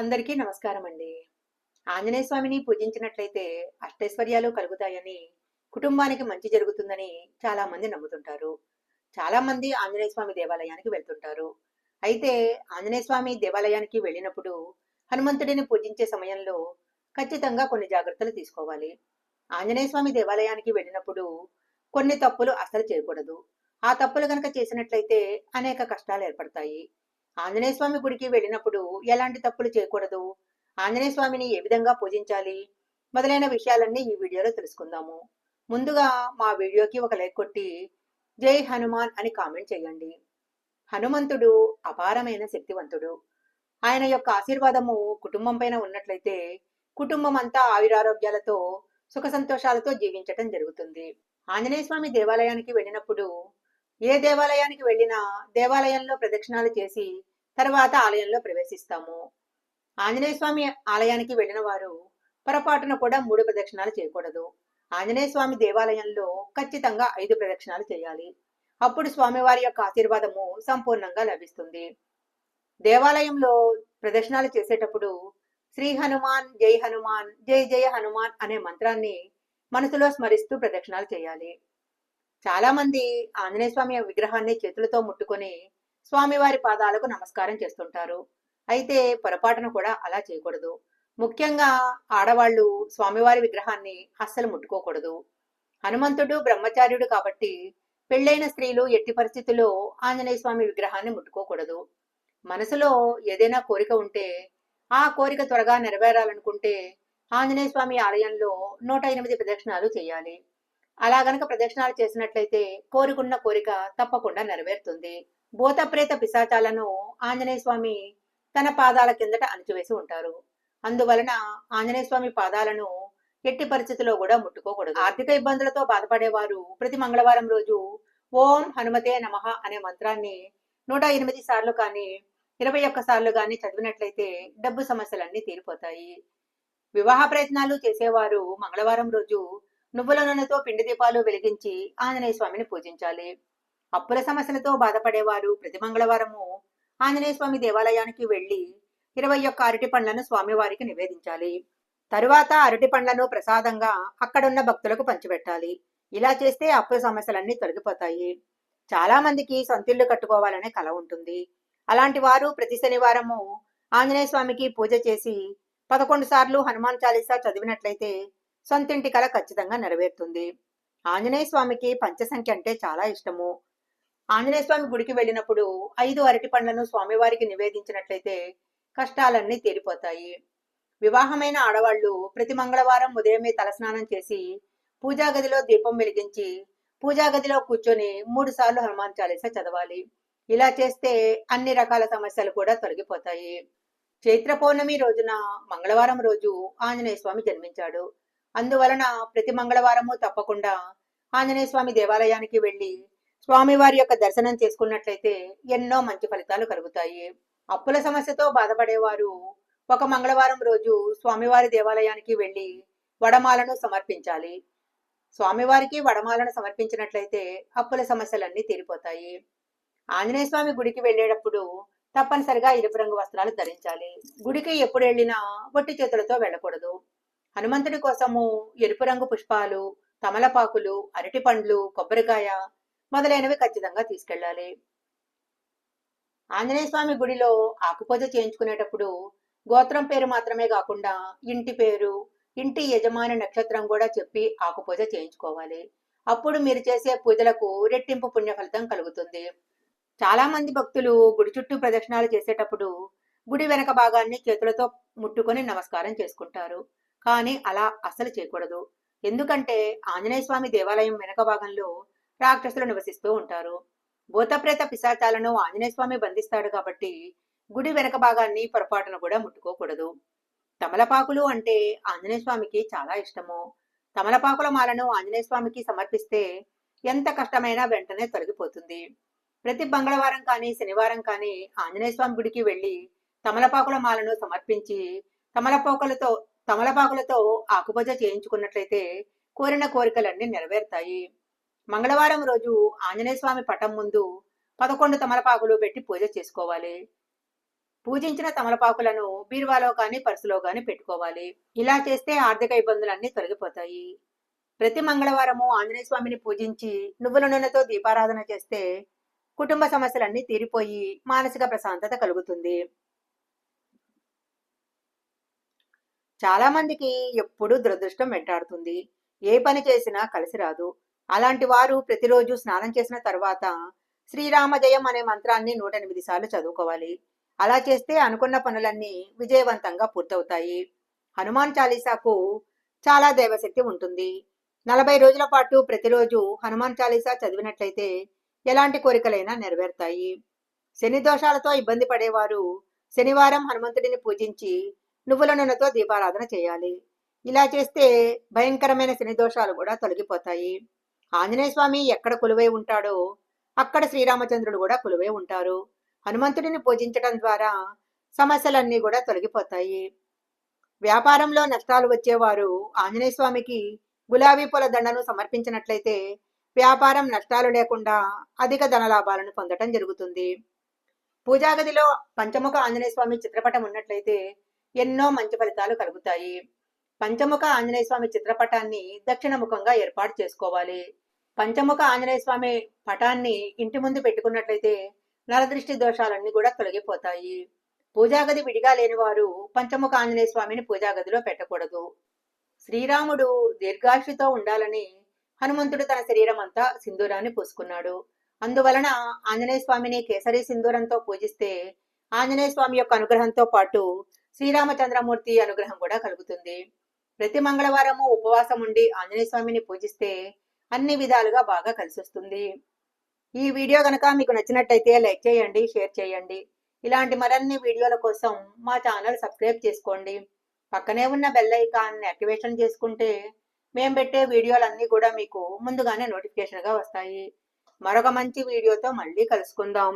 అందరికీ నమస్కారం అండి ఆంజనేయ స్వామిని పూజించినట్లయితే అష్టైశ్వర్యాలు కలుగుతాయని కుటుంబానికి మంచి జరుగుతుందని చాలా మంది నమ్ముతుంటారు. చాలా మంది ఆంజనేయ స్వామి దేవాలయానికి వెళ్తుంటారు. అయితే ఆంజనేయ స్వామి దేవాలయానికి వెళ్ళినప్పుడు హనుమంతుడిని పూజించే సమయంలో ఖచ్చితంగా కొన్ని జాగ్రత్తలు తీసుకోవాలి. ఆంజనేయ స్వామి దేవాలయానికి వెళ్ళినప్పుడు కొన్ని తప్పులు అసలు చేయకూడదు. ఆ తప్పులు కనుక చేసినట్లయితే అనేక కష్టాలు ఏర్పడతాయి. ఆంజనేయ స్వామి గుడికి వెళ్ళినప్పుడు ఎలాంటి తప్పులు చేయకూడదు? ఆంజనేయ స్వామిని ఏ విధంగా పూజించాలి? మొదలైన విషయాలన్నీ ఈ వీడియోలో తెలుసుకుందాము. ముందుగా మా వీడియోకి ఒక లైక్ కొట్టి జై హనుమాన్ అని కామెంట్ చేయండి. హనుమంతుడు అపారమైన శక్తివంతుడు. ఆయన యొక్క ఆశీర్వాదము కుటుంబం పైన ఉన్నట్లయితే కుటుంబం అంతా ఆయురారోగ్యాలతో సుఖ సంతోషాలతో జీవించటం జరుగుతుంది. ఆంజనేయ స్వామి దేవాలయానికి వెళ్ళినప్పుడు ఏ దేవాలయానికి వెళ్ళినా దేవాలయంలో ప్రదక్షిణాలు చేసి తర్వాత ఆలయంలో ప్రవేశిస్తాము. ఆంజనేయ స్వామి ఆలయానికి వెళ్ళిన వారు పొరపాటున కూడా మూడు ప్రదక్షిణాలు చేయకూడదు. ఆంజనేయ స్వామి దేవాలయంలో ఖచ్చితంగా ఐదు ప్రదక్షిణాలు చేయాలి. అప్పుడు స్వామివారి యొక్క ఆశీర్వాదము సంపూర్ణంగా లభిస్తుంది. దేవాలయంలో ప్రదక్షిణాలు చేసేటప్పుడు శ్రీ హనుమాన్ జై హనుమాన్ జై జయ హనుమాన్ అనే మంత్రాన్ని మనసులో స్మరిస్తూ ప్రదక్షిణాలు చేయాలి. చాలా మంది ఆంజనేయ స్వామి విగ్రహాన్ని చేతులతో ముట్టుకొని స్వామివారి పాదాలకు నమస్కారం చేస్తుంటారు. అయితే పొరపాటున కూడా అలా చేయకూడదు. ముఖ్యంగా ఆడవాళ్ళు స్వామివారి విగ్రహాన్ని అస్సలు ముట్టుకోకూడదు. హనుమంతుడు బ్రహ్మచార్యుడు కాబట్టి పెళ్ళైన స్త్రీలు ఎట్టి పరిస్థితుల్లో ఆంజనేయ స్వామి విగ్రహాన్ని ముట్టుకోకూడదు. మనసులో ఏదైనా కోరిక ఉంటే ఆ కోరిక త్వరగా నెరవేరాలనుకుంటే ఆంజనేయ స్వామి ఆలయంలో నూట ఎనిమిది ప్రదక్షిణాలు చేయాలి. అలా గనక ప్రదక్షిణాలు చేసినట్లయితే కోరుకున్న కోరిక తప్పకుండా నెరవేరుతుంది. భూతప్రేత పిశాచాలను ఆంజనేయ స్వామి తన పాదాల కిందట అణిచివేసి ఉంటారు. అందువలన ఆంజనేయ స్వామి పాదాలను ఎట్టి పరిస్థితిలో కూడా ముట్టుకోకూడదు. ఆర్థిక ఇబ్బందులతో బాధపడేవారు ప్రతి మంగళవారం రోజు ఓం హనుమతే నమః అనే మంత్రాన్ని నూట ఎనిమిది సార్లు కానీ ఇరవై ఒక్క సార్లు కానీ చదివినట్లయితే డబ్బు సమస్యలన్నీ తీరిపోతాయి. వివాహ ప్రయత్నాలు చేసేవారు మంగళవారం రోజు నువ్వుల నూనెతో పిండి దీపాలు వెలిగించి ఆంజనేయ స్వామిని పూజించాలి. అప్పుల సమస్యలతో బాధపడేవారు ప్రతి మంగళవారము ఆంజనేయ స్వామి దేవాలయానికి వెళ్ళి ఇరవై ఒక్క అరటి పండ్లను స్వామివారికి నివేదించాలి. తరువాత అరటి పండ్లను ప్రసాదంగా అక్కడున్న భక్తులకు పంచిపెట్టాలి. ఇలా చేస్తే అప్పుల సమస్యలన్నీ తొలగిపోతాయి. చాలా మందికి సొంతిల్లు కట్టుకోవాలనే కల ఉంటుంది. అలాంటి వారు ప్రతి శనివారము ఆంజనేయ స్వామికి పూజ చేసి పదకొండు సార్లు హనుమాన్ చాలీసా చదివినట్లయితే సొంతింటి కల ఖచ్చితంగా నెరవేరుతుంది. ఆంజనేయ స్వామికి పంచసంఖ్య అంటే చాలా ఇష్టము. ఆంజనేయ స్వామి గుడికి వెళ్ళినప్పుడు ఐదు అరటి పండ్లను స్వామివారికి నివేదించినట్లయితే కష్టాలన్నీ తీరిపోతాయి. వివాహమైన ఆడవాళ్ళు ప్రతి మంగళవారం ఉదయమే తలస్నానం చేసి పూజా గదిలో దీపం వెలిగించి పూజా గదిలో కూర్చొని మూడు సార్లు హనుమాన్ చాలీస చదవాలి. ఇలా చేస్తే అన్ని రకాల సమస్యలు కూడా తొలగిపోతాయి. చైత్ర పౌర్ణమి రోజున మంగళవారం రోజు ఆంజనేయ స్వామి జన్మించాడు. అందువలన ప్రతి మంగళవారము తప్పకుండా ఆంజనేయ స్వామి దేవాలయానికి వెళ్ళి స్వామివారి యొక్క దర్శనం చేసుకున్నట్లయితే ఎన్నో మంచి ఫలితాలు కలుగుతాయి. అప్పుల సమస్యతో బాధపడేవారు ఒక మంగళవారం రోజు స్వామివారి దేవాలయానికి వెళ్ళి వడమాలను సమర్పించాలి. స్వామివారికి వడమాలను సమర్పించినట్లయితే అప్పుల సమస్యలన్నీ తీరిపోతాయి. ఆంజనేయ స్వామి గుడికి వెళ్ళేటప్పుడు తప్పనిసరిగా ఎరుపు రంగు వస్త్రాలు ధరించాలి. గుడికి ఎప్పుడు వెళ్ళినా ఒట్టి చేతులతో వెళ్ళకూడదు. హనుమంతుడి కోసము ఎరుపు రంగు పుష్పాలు తమలపాకులు అరటి పండ్లు కొబ్బరికాయ మొదలైనవి ఖచ్చితంగా తీసుకెళ్ళాలి. ఆంజనేయ స్వామి గుడిలో ఆకుపూజ చేయించుకునేటప్పుడు గోత్రం పేరు మాత్రమే కాకుండా ఇంటి పేరు ఇంటి యజమాని నక్షత్రం కూడా చెప్పి ఆకుపూజ చేయించుకోవాలి. అప్పుడు మీరు చేసే పూజలకు రెట్టింపు పుణ్య ఫలితం కలుగుతుంది. చాలా మంది భక్తులు గుడి చుట్టూ ప్రదక్షిణాలు చేసేటప్పుడు గుడి వెనక భాగాన్ని చేతులతో ముట్టుకొని నమస్కారం చేసుకుంటారు. కానీ అలా అసలు చేయకూడదు. ఎందుకంటే ఆంజనేయ స్వామి దేవాలయం వెనక భాగంలో రాక్షసులు నివసిస్తూ ఉంటారు. భూతప్రేత పిశాచాలను ఆంజనేయ స్వామి బంధిస్తాడు కాబట్టి గుడి వెనక భాగాన్ని పొరపాటున కూడా ముట్టుకోకూడదు. తమలపాకులు అంటే ఆంజనేయ స్వామికి చాలా ఇష్టము. తమలపాకుల మాలను ఆంజనేయ స్వామికి సమర్పిస్తే ఎంత కష్టమైనా వెంటనే తొలగిపోతుంది. ప్రతి మంగళవారం కానీ శనివారం కానీ ఆంజనేయ స్వామి గుడికి వెళ్ళి తమలపాకుల మాలను సమర్పించి తమలపాకులతో తమలపాకులతో ఆకుపూజ చేయించుకున్నట్లయితే కోరిన కోరికలన్నీ నెరవేరుతాయి. మంగళవారం రోజు ఆంజనేయ స్వామి పటం ముందు పదకొండు తమలపాకులు పెట్టి పూజ చేసుకోవాలి. పూజించిన తమలపాకులను బీరువాలో కానీ పర్సులో కానీ పెట్టుకోవాలి. ఇలా చేస్తే ఆర్థిక ఇబ్బందులన్నీ తొలగిపోతాయి. ప్రతి మంగళవారము ఆంజనేయ స్వామిని పూజించి నువ్వుల నూనెతో దీపారాధన చేస్తే కుటుంబ సమస్యలన్నీ తీరిపోయి మానసిక ప్రశాంతత కలుగుతుంది. చాలా మందికి ఎప్పుడూ దురదృష్టం వెంటాడుతుంది. ఏ పని చేసినా కలిసి రాదు. అలాంటి వారు ప్రతిరోజు స్నానం చేసిన తర్వాత శ్రీరామ జయం అనే మంత్రాన్ని నూట ఎనిమిది సార్లు చదువుకోవాలి. అలా చేస్తే అనుకున్న పనులన్నీ విజయవంతంగా పూర్తవుతాయి. హనుమాన్ చాలీసాకు చాలా దైవశక్తి ఉంటుంది. నలభై రోజుల పాటు ప్రతిరోజు హనుమాన్ చాలీసా చదివినట్లయితే ఎలాంటి కోరికలైనా నెరవేరుతాయి. శని దోషాలతో ఇబ్బంది పడేవారు శనివారం హనుమంతుడిని పూజించి నువ్వుల నూనెతో దీపారాధన చేయాలి. ఇలా చేస్తే భయంకరమైన శని దోషాలు కూడా తొలగిపోతాయి. ఆంజనేయ స్వామి ఎక్కడ కొలువై ఉంటాడో అక్కడ శ్రీరామచంద్రుడు కూడా కొలువై ఉంటారు. హనుమంతుడిని పూజించడం ద్వారా సమస్యలన్నీ కూడా తొలగిపోతాయి. వ్యాపారంలో నష్టాలు వచ్చేవారు ఆంజనేయ స్వామికి గులాబీ పూల దండను సమర్పించినట్లయితే వ్యాపారం నష్టాలు లేకుండా అధిక ధనలాభాలను పొందటం జరుగుతుంది. పూజాగదిలో పంచముఖ ఆంజనేయ స్వామి చిత్రపటం ఉన్నట్లయితే ఎన్నో మంచి ఫలితాలు కలుగుతాయి. పంచముఖ ఆంజనేయ స్వామి చిత్రపటాన్ని దక్షిణ ముఖంగా ఏర్పాటు చేసుకోవాలి. పంచముఖ ఆంజనేయ స్వామి పటాన్ని ఇంటి ముందు పెట్టుకున్నట్లయితే నరదృష్టి దోషాలన్నీ కూడా తొలగిపోతాయి. పూజాగది విడిగా లేని వారు పంచముఖ ఆంజనేయ స్వామిని పూజా గదిలో పెట్టకూడదు. శ్రీరాముడు దీర్ఘాయుషుతో ఉండాలని హనుమంతుడు తన శరీరం అంతా సింధూరాన్ని పూసుకున్నాడు. అందువలన ఆంజనేయ స్వామిని కేసరి సింధూరంతో పూజిస్తే ఆంజనేయ స్వామి యొక్క అనుగ్రహంతో పాటు శ్రీరామచంద్రమూర్తి అనుగ్రహం కూడా కలుగుతుంది. ప్రతి మంగళవారము ఉపవాసం ఉండి ఆంజనేయ స్వామిని పూజిస్తే అన్ని విధాలుగా బాగా కలిసి వస్తుంది ఈ వీడియో కనుక మీకు నచ్చినట్టయితే లైక్ చేయండి షేర్ చేయండి. ఇలాంటి మరిన్ని వీడియోల కోసం మా ఛానల్ సబ్స్క్రైబ్ చేసుకోండి. పక్కనే ఉన్న బెల్ ఐకాన్ని యాక్టివేషన్ చేసుకుంటే మేము పెట్టే వీడియోలన్నీ కూడా మీకు ముందుగానే నోటిఫికేషన్గా వస్తాయి. మరొక మంచి వీడియోతో మళ్ళీ కలుసుకుందాం.